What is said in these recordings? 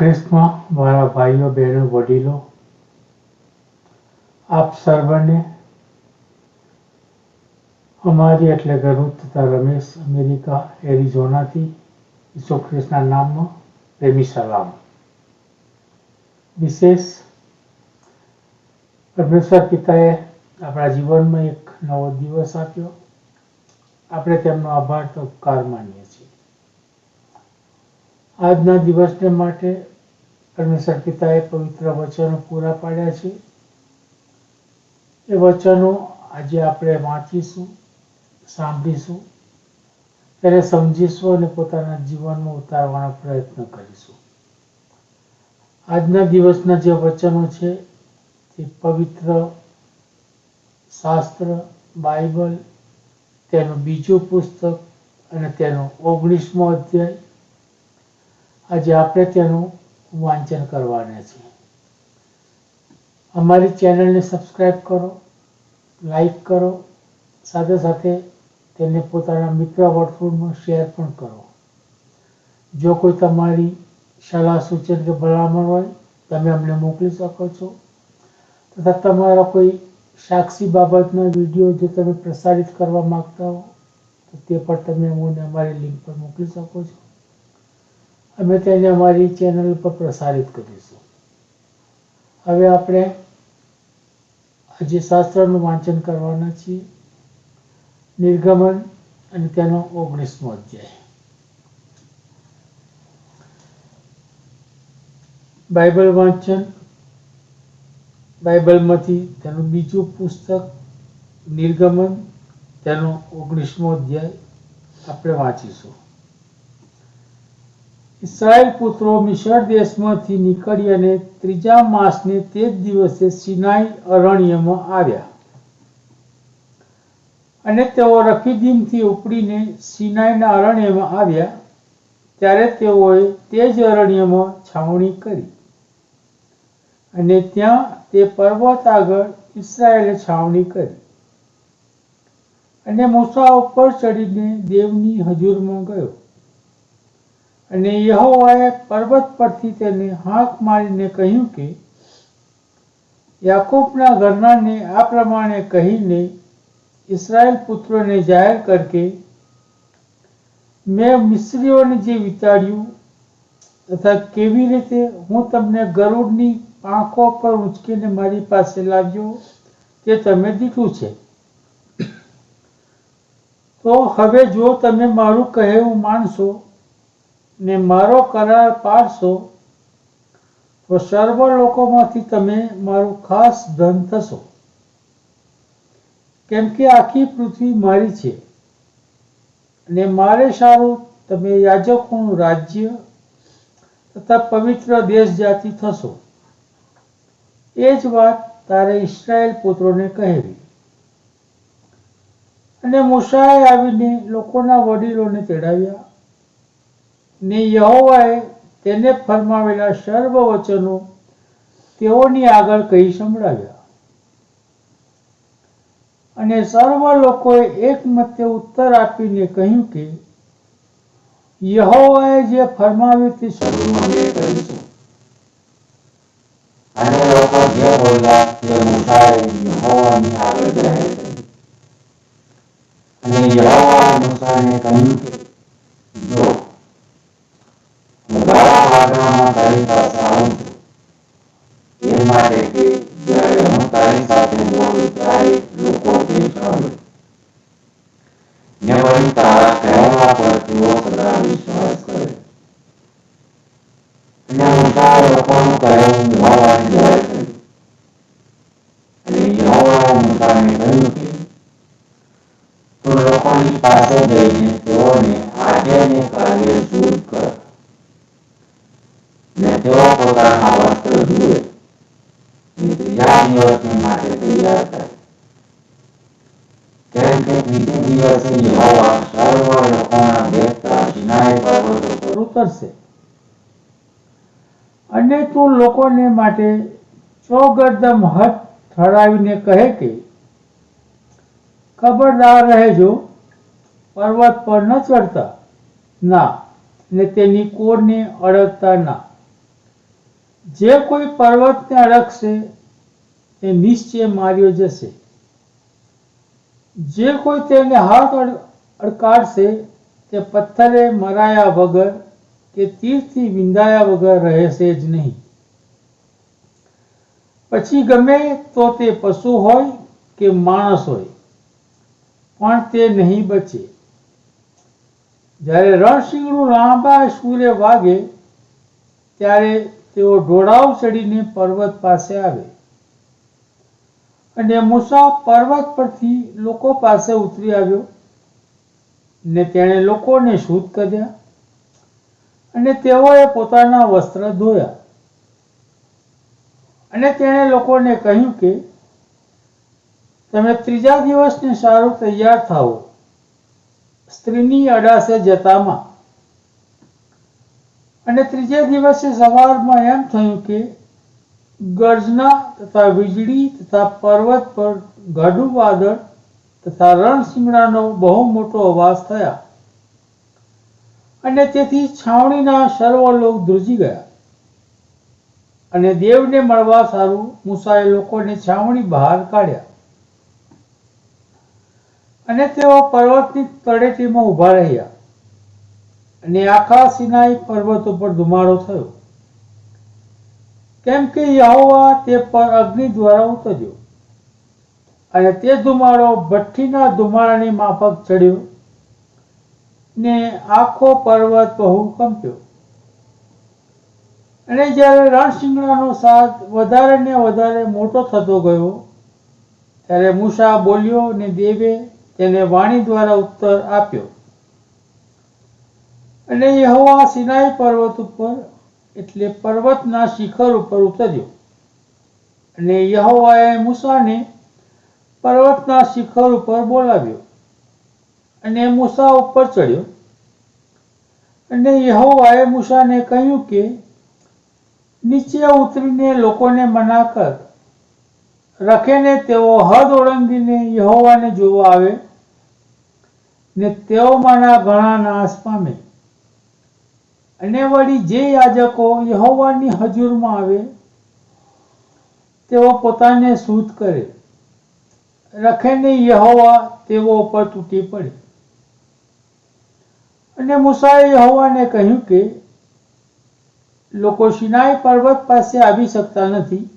ખ્રિસ્તમાં મારા ભાઈઓ, બહેનો, વડીલો, આપ સર્વને અમારી એટલે કે તથા રમેશ અમેરિકા, એરિઝોનાથી ઈસુ ખ્રિસ્તના નામમાં પ્રેમી સલામ. વિશેષ પરમેશ્વર પિતાએ આપણા જીવનમાં એક નવો દિવસ આપ્યો. આપણે તેમનો આભાર તો ઉપકાર માનીએ છીએ. આજના દિવસને માટે પરમેશ્વર પિતાએ પવિત્ર વચનો પૂરા પાડ્યા છે. એ વચનો આજે આપણે વાંચીશું, સાંભળીશું ત્યારે સમજીશું અને પોતાના જીવનમાં ઉતારવાનો પ્રયત્ન કરીશું. આજના દિવસના જે વચનો છે તે પવિત્ર શાસ્ત્ર, બાઇબલ, તેનું બીજું પુસ્તક અને તેનો ઓગણીસમો અધ્યાય. આજે આપણે તેનું વાંચન કરવાના છે. અમારી ચેનલને સબસ્ક્રાઈબ કરો લાઈક કરો, સાથે સાથે તેને પોતાના મિત્ર વર્તુળમાં શેર પણ કરો. જો કોઈ તમારી સલાહ, સૂચન કે ભલામણ હોય, તમે અમને મોકલી શકો છો. તથા તમારા કોઈ સાક્ષી બાબતના વીડિયો જો તમે પ્રસારિત કરવા માંગતા હો, તો તે પણ તમે અમને અમારી લિંક પર મોકલી શકો છો. અમે તેને અમારી ચેનલ પર પ્રસારિત કરીશું. હવે આપણે આજે શાસ્ત્રનું વાંચન કરવાના છીએ. નિર્ગમન અને તેનો ઓગણીસમો અધ્યાય. બાઇબલ વાંચન, બાઇબલમાંથી તેનું બીજું પુસ્તક, નિર્ગમન, તેનો ઓગણીસમો અધ્યાય આપણે વાંચીશું. ઇસ્રાયેલ પુત્રો મિશર દેશમાંથી નીકળી અને ત્રીજા માસને તે જ દિવસે સિનાઈ અરણ્યમાં આવ્યા. અને તેઓ રફીદીમથી ઉપડીને સિનાઈના અરણ્યમાં આવ્યા. ત્યારે તેઓએ તે જ અરણ્યમાં છાવણી કરી. અને ત્યાં તે પર્વત આગળ ઇસરાયેલે છાવણી કરી. અને મૂસા ઉપર ચડીને દેવની હજુરમાં ગયો. અને યહોવાએ પર્વત પરથી તેને હાંક મારીને કહ્યું કે, યાકૂબના ઘરનાને આ પ્રમાણે કહીને ઇસરાયલ પુત્રોને જાહેર કર કે, મેં મિસ્ત્રીઓને જે વિચાર્યું તથા કેવી રીતે હું તમને ગરુડની પાંખો પર ઉંચકીને મારી પાસે લાવ્યો તે તમે દીઠું છે. તો હવે જો તમે મારું કહેવું માનશો ને મારો કરાર પાડશો, તો સર્વ લોકોમાંથી તમે મારું ખાસ ધન થશો. કેમ કે આખી પૃથ્વી મારી છે અને મારે સારું તમે યાજકોનું રાજ્ય તથા પવિત્ર દેશ જાતિ થશો. એ જ વાત તારે ઇસ્રાયેલ પુત્રોને કહેવી. અને મૂસાએ આવીને લોકોના વડીલોને તેડાવ્યા. ને યહોવાએ તેને ફરમાવેલા સર્વ વચનો તેઓની આગળ કહી સંભળાવ્યા. અને સર્વ લોકોએ એકમતે ઉત્તર આપીને કહ્યું કે યહોવાએ જે ફરમાવ્યું તે સર્વ કરીશું માટે કે જ્યારે હું તારી સાથે બોલું ત્યારે લોકો તે સાંભળે ને તારા કહેવા પર તેઓ સદા વિશ્વાસ કરે. લોકોનું કહેવું અને લોકોની પાસે જઈને સિનાઈ પર્વતો પર પર ઉતરશે અને તું લોકોને માટે ચોગરદમ હથ ઠરાવીને કહે કે, ખબરદાર રહેજો, પર્વત પર ન ચડતા. ના, ને તેની કોરને અડકતા ના. જે કોઈ પર્વતને અડકશે એ નિશ્ચય માર્યો જશે. જે કોઈ તેને હાથ અડ- અડકાડશે તે પથ્થરે મરાયા વગર કે તીરથી વિંધાયા વગર રહેશે જ નહીં. પછી ગમે તો તે પશુ હોય કે માણસ હોય, પણ તે નહીં બચે. જ્યારે રણસિંહનું લાંબા સૂર્ય વાગે, ત્યારે તેઓ ઢોળાવ ચડીને પર્વત પાસે આવે. અને મૂસા પર્વત પરથી લોકો પાસે ઉતરી આવ્યો. ને તેણે લોકોને શુદ્ધ કર્યા અને તેઓએ પોતાના વસ્ત્ર ધોયા. અને તેણે લોકોને કહ્યું કે, તમે ત્રીજા દિવસને સારું તૈયાર થાઓ. સ્ત્રીની અડાસે જતામાં. અને ત્રીજે દિવસે સવારમાં એમ થયું કે, ગર્જના તથા વીજળી તથા પર્વત પર ગાઢું વાદળ તથા રણશીંગડાનો બહુ મોટો અવાજ થયા. અને તેથી છાવણીના સર્વ લોક ધ્રુજી ગયા. અને દેવને મળવા સારું મૂસાએ લોકોને છાવણી બહાર કાઢ્યા. અને તેઓ પર્વતની તળેટીમાં ઊભા રહ્યા. અને આખા સિનાઈ પર્વત ઉપર ધુમાડો થયો. કેમ કે યહોવા તે પર અગ્નિ દ્વારા ઉતર્યો. અને તે ધુમાડો ભઠ્ઠીના ધુમાડાની માફક ચડ્યો ને આખો પર્વત બહુ કંપ્યો અને જ્યારે રણશિંગડાનો સાથ વધારે ને વધારે મોટો થતો ગયો, ત્યારે મૂષા બોલ્યો ને દેવે તેને વાણી દ્વારા ઉત્તર આપ્યો. અને યહોવા સિનાઈ પર્વત ઉપર, એટલે પર્વતના શિખર ઉપર ઉતર્યો. અને યહોવાએ મૂસાને પર્વતના શિખર ઉપર બોલાવ્યો અને મૂસા ઉપર ચડ્યો. અને યહોવાએ મૂસાને કહ્યું કે, નીચે ઉતરીને લોકોને મના કર. રખેને તેઓ હદ ઓળંગીને યહોવાને જોવા આવે ને તેઓમાંના ઘણા નાશ પામે. અને વળી જે યાજકો યહોવાની હજુરમાં આવે, તેઓ પોતાને શુદ્ધ કરે. રખેને યહોવા તેઓ ઉપર તૂટી પડે. અને મુસાએ યહોવાને કહ્યું કે, લોકો સિનાઈ પર્વત પાસે આવી શકતા નથી,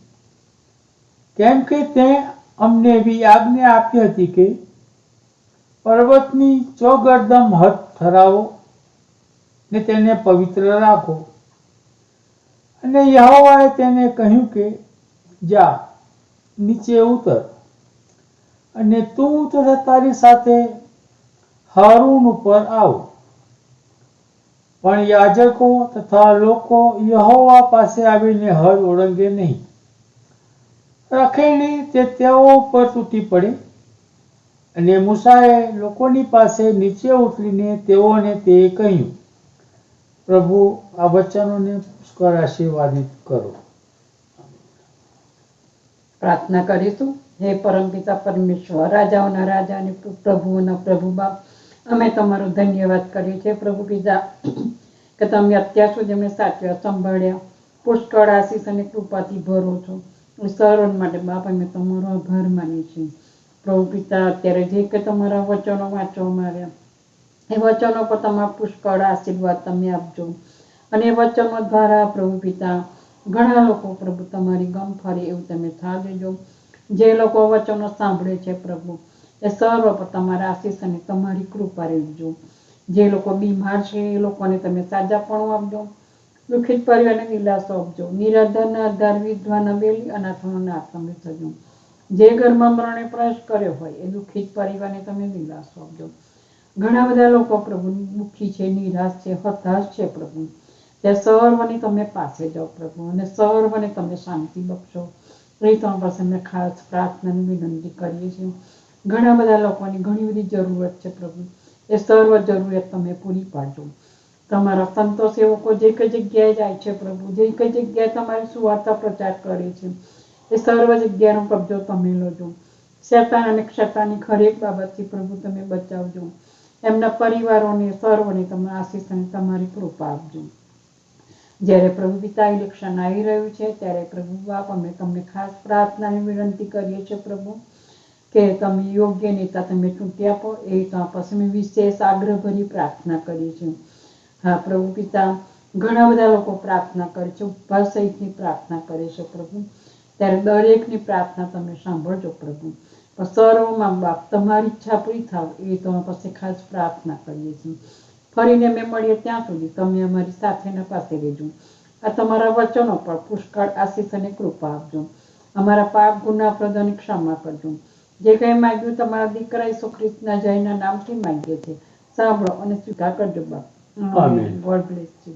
કેમ કે તે અમને એવી આજ્ઞા આપી હતી કે, પર્વતની ચોગર્દમ હદ ઠરાવો ને તેને પવિત્ર રાખો. અને યહોવાએ તેને કહ્યું કે, જા, નીચે ઉતર. અને તું તથા તારી સાથે હારૂન ઉપર આવ. પણ યાજકો તથા લોકો યહોવા પાસે આવીને હદ ઓળંગે નહીં. રખેણી તે તેઓ ઉપર તૂટી પડે અને મૂસાએ લોકોની પાસે નીચે ઉતરીને તેઓને તે કહ્યું, પ્રભુ, આ વચનોને પુષ્કળ આશીર્વાદિત કરો. પ્રાર્થના કરીશું. હે પરમપિતા પરમેશ્વર, રાજાઓના રાજા અને પ્રભુઓના પ્રભુ બાપ, અમે તમારો ધન્યવાદ કરીએ છીએ. પ્રભુ પિતા કે તમે અત્યાર સુધી અમને સાચવ્યા, સંભાળ્યા, પુષ્કળ આશીષ અને કૃપાથી ભરો છો. સર્વન માટે બાપ, અમે તમારો આભાર માનીએ છીએ. પ્રભુ પિતા, અત્યારે જે કે તમારા વચનો વાંચવામાં આવ્યા, એ વચનો પર તમારા પુષ્કળ આશીર્વાદ તમે આપજો. અને એ વચનો દ્વારા પ્રભુ પિતા, ઘણા લોકો પ્રભુ તમારી ગમ ફરે એવું તમે થા દેજો જે લોકો વચનો સાંભળે છે પ્રભુ, એ સર્વ પર તમારા આશીષ અને તમારી કૃપા રહેજો. જે લોકો બીમાર છે, એ લોકોને તમે સાજાપણું આપજો, દુઃખિત પરિવારને દિલાસો આપજો. નિરાધન આધાર વિધવા બેલી અનાથોનો નાશ તમે થજો. જે ઘરમાં મરણે પ્રવેશ કર્યો હોય, એ દુઃખિત પરિવારને તમે દિલાસો આપજો. ઘણા બધા લોકો પ્રભુ દુઃખી છે, નિરાશ છે, હતાશ છે પ્રભુ. ત્યાં સર્વની તમે પાસે જાઓ પ્રભુ અને સર્વને તમે શાંતિ બક્ષો. તમારા પાસે ખાસ પ્રાર્થનાની વિનંતી કરીએ છીએ. ઘણા બધા લોકોની ઘણી બધી જરૂરત છે પ્રભુ. એ સર્વ જરૂરિયાત તમે પૂરી પાડજો. તમારા સંતો સેવકો જે કઈ જગ્યાએ જાય છે પ્રભુ, જે કઈ જગ્યાએ તમારી સુવાર્તા પ્રચાર કરે છે, એ સર્વ જગ્યાનો કબજો તમે લોજો. શેતાન અને ક્ષેતાની ખરેક બાબતથી પ્રભુ તમે બચાવજો. એમના પરિવારોને, સર્વને તમે આશીષ અને તમારી કૃપા આપજો. જ્યારે પ્રભુ પિતા ઇલેક્શન આવી રહ્યું છે, ત્યારે પ્રભુ બાપ અમે તમને ખાસ પ્રાર્થનાની વિનંતી કરીએ છીએ પ્રભુ, કે તમે યોગ્ય નેતા તમે ચૂંટી આપો, એ તો પછી અમે વિશેષ આગ્રહભરી પ્રાર્થના કરીએ છીએ. હા, પ્રભુ પિતા, ઘણા બધા લોકો પ્રાર્થના કરે છે, ઉપવાસ સહિતની પ્રાર્થના કરે છે પ્રભુ. ત્યારે દરેકની પ્રાર્થના તમે સાંભળજો પ્રભુ. સર્વમાં બાપ, તમારી ઈચ્છા પૂરી થાવ, એ તો પાસે ખાસ પ્રાર્થના કરીએ છીએ. ફરીને મેં મળીએ ત્યાં સુધી. તમે અમારી સાથેના પાસે રહેજો. આ તમારા વચનો પર પુષ્કળ આશીષ અને કૃપા આપજો. અમારા પાપ ગુના પ્રદાની ક્ષમા કરજો. જે કંઈ માંગ્યું તમારા દીકરા ઈસુ ખ્રિસ્તના જયના નામથી માંગીએ છીએ. સાંભળો અને સ્વીકાર કરજો બાપ. આમેન. God bless you